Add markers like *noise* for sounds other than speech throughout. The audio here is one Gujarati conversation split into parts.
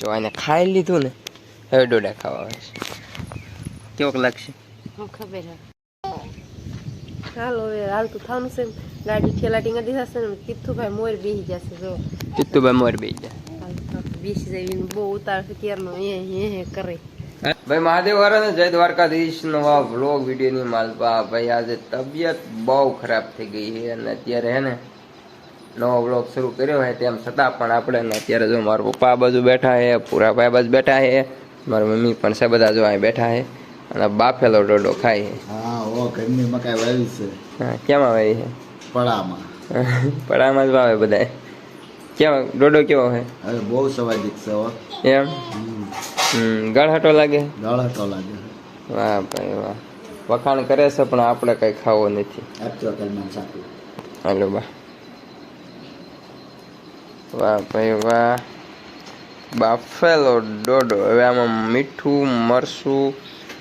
જો એને ખાઈ લીધું ને હવે ડોડા ખાવા આવે છે. કેવોક લાગશે? ખબર હે. ચાલો હવે હાલતું થવાનું છે ગાડી ઠેલાટી નથી થશે ને તીર્થુભાઈ મોર બેસી જશે જો. ચિત્તુભાઈ મોર બેસી જાય બેસી જાય બહુ ઉતાર છે ક્યારનો એ હે હે કરે. ભાઈ મહાદેવ વાળાને જય દ્વારકાધીશ નવા વ્લોગ વિડીયોની માલપા. ભાઈ આજે તબિયત બહુ ખરાબ થઈ ગઈ છે અને અત્યારે હે ને નવો બ્લોગ શરૂ કર્યો હોય તેમ છતાં પણ આપણે અત્યારે જો મારા પપ્પા બાજુ બેઠા છે પૂરા ભાઈ બાજુ બેઠા છે મારા મમ્મી પણ છે બધા જો અહીં બેઠા છે અને બાફેલો ડોડો ખાય છે. હા ઓ ઘરની મકાઈ વાવી છે. હા કેમાં વાવી છે? પડામાં. *laughs* પડામાં જ વાવે બધા કેવા ડોડો કેવો છે? હવે બહુ સ્વાદિક છે હો. એમ? હમ. ગળહટો લાગે? ગળહટો લાગે. વાહ ભાઈ વાહ. વખાણ કરે છે પણ આપણે કઈ ખાવો નથી. હાલો બા. વાહ ભાઈ વાહ. બાફેલો ડોડો. હવે આમાં મીઠું મરચું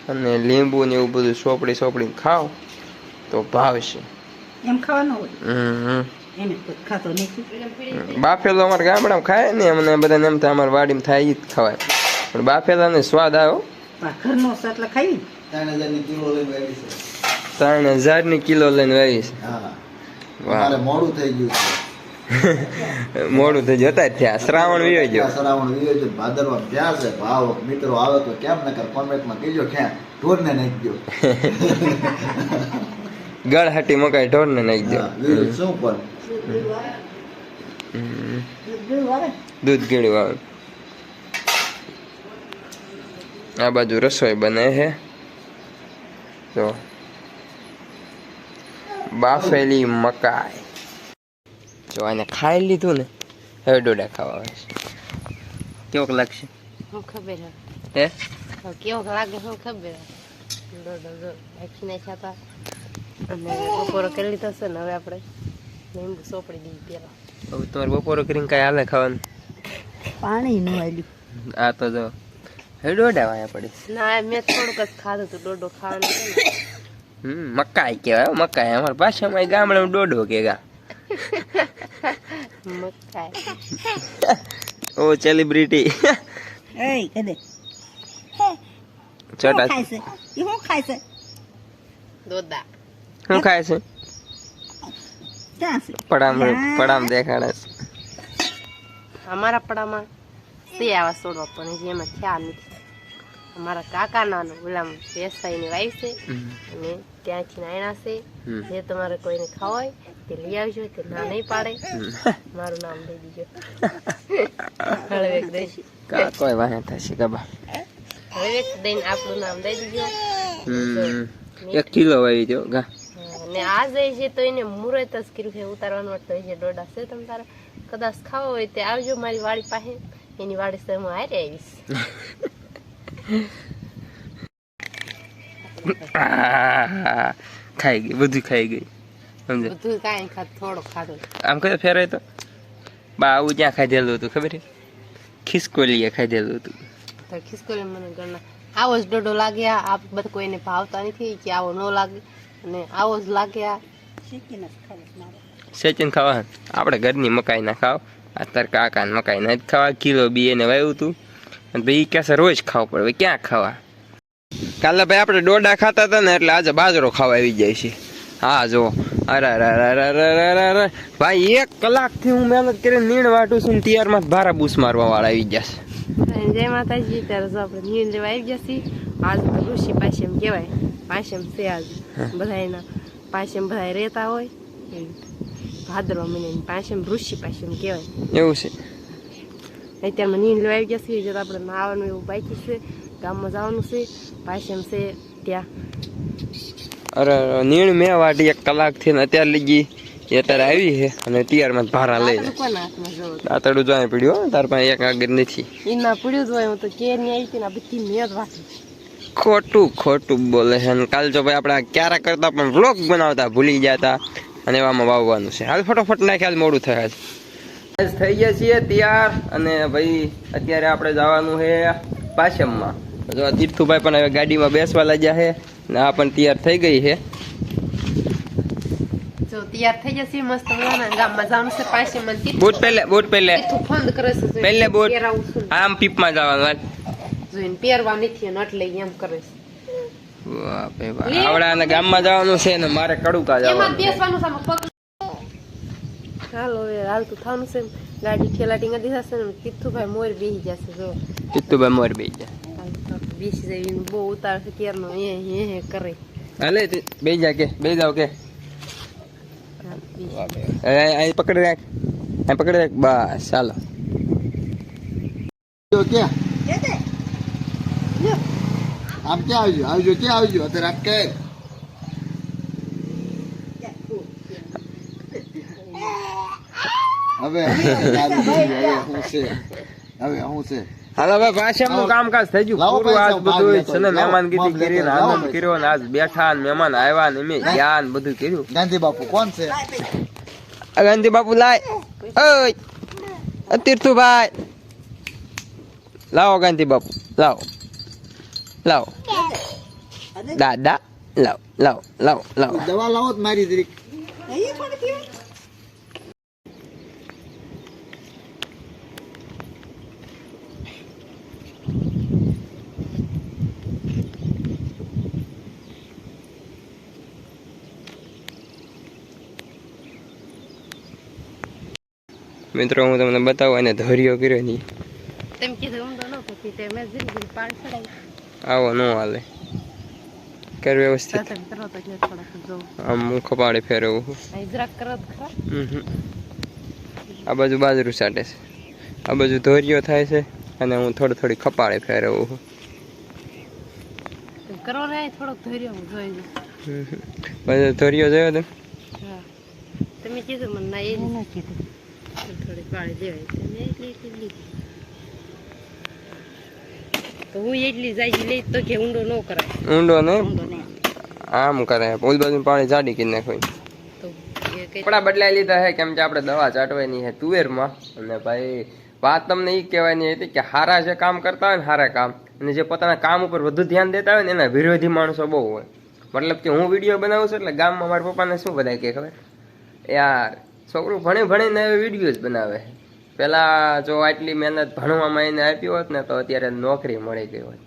અને લીંબુ ને એવું બધું સોપડી સોપડી ખાવ તો ભાવશે. એમ ખાવાનું હોય? હમ. એને કોઈ ખાતો નથી. બાફેલો અમારે ગામડામાં ખાય ને અમને બધાને એમ થાય અમારે વાડીમાં થાય જ ખવાય. પણ બાફેલાને સ્વાદ આવ્યો? ઘરનો એટલે ખાઈ ત્રણ હજારની કિલો લઈને વાવી છે. કિલો લઈને વાવી છે? હા. વાહ. મોડું થઈ ગયું છે. *laughs* મોડું થઈ જતા જ થયા. શ્રાવણ વિયો ગયો. શ્રાવણ વિયો છે ભાદરવા ક્યાં છે. ભાવ મિત્રો આવે તો કેમ? નકર કોમેન્ટમાં કહેજો ક્યાં ઢોરને નાખી દો *laughs* ગળહાટી મકાઈ ઢોરને નાખી દો શું પર દૂધ દૂધ આવે. આ બાજુ રસોઈ બને છે. તો બાફેલી મકાઈ. જો આને ખાઈ લીધું ને હવે ડોડા ખાવા આવે છે. કેવોક લાગશે? હું ખબર હે. હે? કેવો લાગે હું ખબર ડોડો જો રાખી નાખ્યા અને બપોરો કરી લીધો છે ને હવે આપણે લીંબુ સોપડી દઈએ પેલા હવે તમારે બપોરો કરીને કાંઈ હાલે ખાવાનું? પાણી નું આલ્યું આ તો જો હવે ડોડા વાયા પડી. ના મેં થોડુંક જ ખાધું હતું ડોડો ખાવાનું હમ મકાઈ કહેવાય હો, મકાઈ. અમારા ભાષામાં ગામડામાં ડોડો કે ગા ઓ સેલિબ્રિટી એ કદે? છોટા ખાય છે? ઈ હું ખાય છે? દોદા. હું ખાય છે? ક્યાં પડામ પડામ દેખાડે છે. અમારા પડામાં તે આવા છોડવા પણ જે એમાં થયા નથી. અમારા કાકાના ઓલામાં વેસાઈની વાઈ છે. હમ. અને ત્યાંથી નાયણા છે. જે તમારે કોઈને ખાવા હોય તે લઈ આવજો તે ના નહીં પાડે મારું નામ દઈ દીજો હળવેક દઈશ કા કોઈ વાહે થશે કબા હળવેક દઈને આપણું નામ દઈ દીજો એક કિલો વાવી દો ગા ને આ જાય છે તો એને મુહૂર્ત જ કર્યું છે ઉતારવાનું તો છે ડોડા છે તમે તારે કદાચ ખાવો હોય તે આવજો મારી વાડી પાસે એની વાડી સે હું હારે આવીશ ખાઈ ગઈ બધું ખાઈ ગઈ સમજે? બધું કાંઈ ખાધું થોડો ખાધો. આમ કયો ફેરાય તો? બા આવું ક્યાં ખાધેલું હતું ખબર છે? ખિસકોલીએ ખાધેલું હતું. તો ખિસકોલી મને ગણના આવો જ ડોડો લાગ્યા આ બધા કોઈને ભાવતા નથી કે આવો ન લાગે. અને આવો જ લાગ્યા. સેચન ખાવા આપણે ઘરની મકાઈ ના ખાવ. આ તાર ને મકાઈ ના જ ખાવા. કિલો બી એને વાવ્યું હતું અને ભાઈ કહેશે રોજ ખાવું પડે. ક્યાં ખાવા? કાલે ભાઈ આપણે ડોડા ખાતા હતા ને એટલે આજે બાજરો ખાવા આવી જાય છે. હા જો અરે અરે ભાઈ એક કલાકથી હું મહેનત કરીને નીણ વાટું છું તૈયારમાં ભારા બૂસ મારવા વાળા આવી ગયા છે. જય માતાજી ત્યારે જો આપણે નીણ લેવા આવી ગયા છીએ. આજ ઋષિ પાછેમ કહેવાય. પાછેમ છે આજ. બધા એના પાછેમ બધા રહેતા હોય. ભાદરવા મહિને પાછેમ ઋષિ પાછેમ કહેવાય. એવું છે. અત્યારમાં નીણ લેવા આવી ગયા છીએ. જો આપણે નાવાનું એવું બાકી છે. ગામમાં જવાનું છે. પાછેમ છે ત્યાં. અરે નીણ મેં વાટી એક કલાકથી ને અત્યારે લગી અત્યારે આવી છે અને તિયારમાં ભારા લઈ હાથમાં જવું પડ્યું તાર પાસે એક આગળ નથી. એના પડ્યું જ હોય હું તો કેરની આવી ને બધી મેં વાટી ખોટું ખોટું બોલે છે. અને કાલ જો ભાઈ આપણે ક્યારે કરતા પણ વ્લોગ બનાવતા ભૂલી જતા અને એવામાં વાવવાનું છે. હાલ ફટોફટ નાખે હાલ મોડું થયા આજ. થઈ ગયા છીએ તૈયાર. અને ભાઈ અત્યારે આપણે જવાનું છે પાછમમાં. જો તીર્થુભાઈ પણ હવે ગાડીમાં બેસવા લાગ્યા છે. ને પણ તૈયાર થઈ ગઈ છે. જો તૈયાર થઈ જશે મસ્ત મજાના. ગામમાં જવાનું છે પાસે બૂટ પહેલે બૂટ પહેલે. કરે છે પહેલે બૂટ. આમ પીપમાં જવાનું હાલ. જોઈને પહેરવા નથી અને એટલે એમ કરે છે. વાહ બે વાહ. આવડાને ગામમાં જવાનું છે ને મારે કડુકા જવાનું છે. બેસવાનું છે પગ હાલો હવે હાલતું થવાનું છે ગાડી ઠેલાટી નથી થશે ને તીથુભાઈ મોર બેસી જશે જો. ચિત્તુભાઈ મોર બેસી જા હાલ તો બેસી જાય એને બહુ ઉતાર છે ક્યારનો હે હે હે કરે હાલે બે જા કે બે જાવ કે હાલ, બેસી. અહીં અહીં પકડી રાખ અહીં પકડી રાખ બસ ચાલો જો ક્યાં કે દે આમ ક્યાં આવજો આવજો ક્યાં આવજો અત્યારે આ કે હવે દારૂ પી ગયો, હવે શું છે હવે શું છે હાલો ભાઈ ભાષાનું કામકાજ થઈ ગયું. લાવો પૂરું આજ બધું છે ને મહેમાનગીરી કરી ને આનંદ કર્યો ને આજ બેઠા ને મહેમાન આવ્યા ને મેં જ્ઞાન બધું કર્યું. ગાંધી બાપુ કોણ છે? ગાંધી બાપુ લાય. ઓય. તીર્થુભાઈ લાવો ગાંધી બાપુ લાવો. લાવો. દાદા લાવો લાવો લાવો લાવો. દવા લાવો મારી જરીક. મિત્રો હું તમને બતાવું અને ધૈર્ય કર્યો નહીં. તેમ કીધું ઊંડો ન પછી તે મેં જિંદગી પાણ ચડાવી આવો ન હાલે. કર વ્યવસ્થિત. આમ હું ખપાડે ફેરવું જરાક કરો ખરા. હમ. આ બાજુ બાજરું સાટે છે. આ બાજુ ધોર્યો થાય છે અને હું થોડી થોડી ખપાળે ફેરવું છું. કરો ને થોડોક ધૈર્ય હું જોઈ લઉં. હમ. હમ. બાજુ ધોર્યો જોયો તમે? તમે કીધું મને ના એ કીધું. પાડી દેવાય મેં એટલી એટલી લીધી તો હું એટલી જાય લઈ તો કે ઊંડો ન કરાય. ઊંડો ને? આમ કરે. ઓલ બાજુ પાણી જાડી કરી નાખવી તો એ કઈ કપડા બદલાઈ લીધા છે કેમ કે આપણે દવા ચાટવાની છે તુવેરમાં. અને ભાઈ વાત તમને એ કહેવાની હતી કે હારા જે કામ કરતા હોય ને હારા કામ. અને જે પોતાના કામ ઉપર વધુ ધ્યાન દેતા હોય ને એના વિરોધી માણસો બહુ હોય. મતલબ કે હું વીડિયો બનાવું છું એટલે ગામમાં મારા પપ્પાને શું બધા કે ખબર? યાર છોકરું ભણી ભણીને હવે વીડિયો જ બનાવે. પહેલાં જો આટલી મહેનત ભણવામાં એને આપી હોત ને તો અત્યારે નોકરી મળી ગઈ હોત.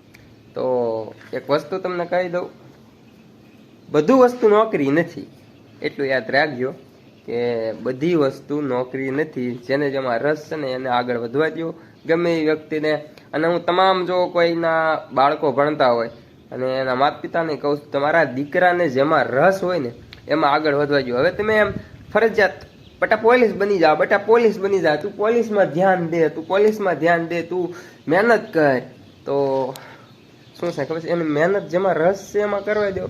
તો એક વસ્તુ તમને કહી દઉં. બધું વસ્તુ નોકરી નથી. એટલું યાદ રાખજો કે બધી વસ્તુ નોકરી નથી. જેને જેમાં રસ છે ને એને આગળ વધવા દો ગમે એ વ્યક્તિને. અને હું તમામ જો કોઈના બાળકો ભણતા હોય અને એના માતા પિતાને કહું છું, તમારા દીકરાને જેમાં રસ હોય ને એમાં આગળ વધવા દો હવે તમે એમ ફરજિયાત બટા પોલીસ બની જા, બટા પોલીસ બની જા. તું પોલીસમાં ધ્યાન દે, તું પોલીસમાં ધ્યાન દે, તું મહેનત કર. તો શું છે ખબર છે? એને મહેનત જેમાં રસ છે એમાં કરવા દો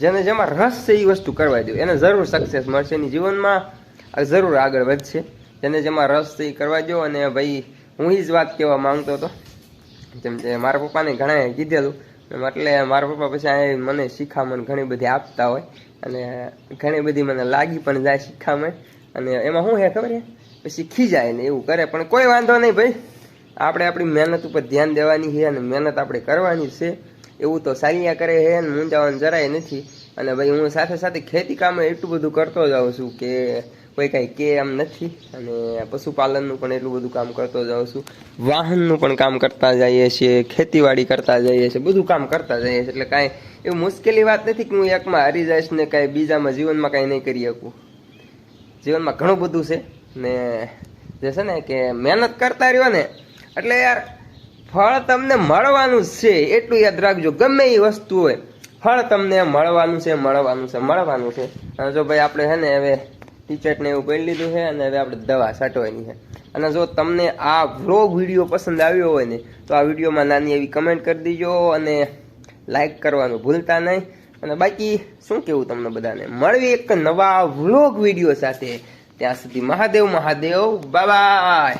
જેને જેમાં રસ છે એ વસ્તુ કરવા દો એને જરૂર સક્સેસ મળશે એની જીવનમાં. જરૂર આગળ વધશે. જેને જેમાં રસ છે એ કરવા દો અને ભાઈ, હું એ જ વાત કહેવા માંગતો હતો. જેમ કે મારા પપ્પાને ઘણા કીધેલું. એટલે મારા પપ્પા પછી મને શિખામણ ઘણી બધી આપતા હોય. અને ઘણી બધી મને લાગી પણ જાય શિખામણ. અને એમાં શું હે ખબર છે? પછી ખીજાય ને એવું કરે, પણ કોઈ વાંધો નહીં ભાઈ. આપણે આપણી મહેનત ઉપર ધ્યાન દેવાની છે અને મહેનત આપણે કરવાની છે. એવું તો સાલિયા કરે છે અને મૂંઝાવાનું જરાય નથી. અને ભાઈ હું સાથે સાથે ખેતી કામ એટલું બધું કરતો જાઉં છું કે કોઈ કાંઈ કે એમ નથી. અને પશુપાલનનું પણ એટલું બધું કામ કરતો જાઉં છું. વાહનનું પણ કામ કરતા જઈએ છીએ, ખેતીવાડી કરતા જઈએ છીએ, બધું કામ કરતા જઈએ છીએ. એટલે કાંઈ એવું મુશ્કેલી વાત નથી કે હું એકમાં હારી જઈશ ને કાંઈ બીજામાં જીવનમાં કાંઈ નહીં કરી શકું. જીવનમાં ઘણું બધું છે ને જે છે ને કે મહેનત કરતા રહ્યો ને, એટલે યાર ફળ તમને મળવાનું છે, એટલું યાદ રાખજો. ગમે એ વસ્તુ હોય, ફળ તમને મળવાનું છે મળવાનું છે મળવાનું છે. અને જો ભાઈ આપણે છે ને હવે ટીચરને એવું પહેરી લીધું છે અને હવે આપણે દવા છાંટવાની છે. અને જો તમને આ વ્લોગ વીડિયો પસંદ આવ્યો હોય ને, તો આ વિડીયોમાં નાની એવી કમેન્ટ કરી દીજો અને લાઈક કરવાનું ભૂલતા નહીં. અને બાકી, શું કેવું તમને બધાને? મળવી એક નવા વ્લોગ વીડિયો સાથે. ત્યાં સુધી મહાદેવ મહાદેવ બાય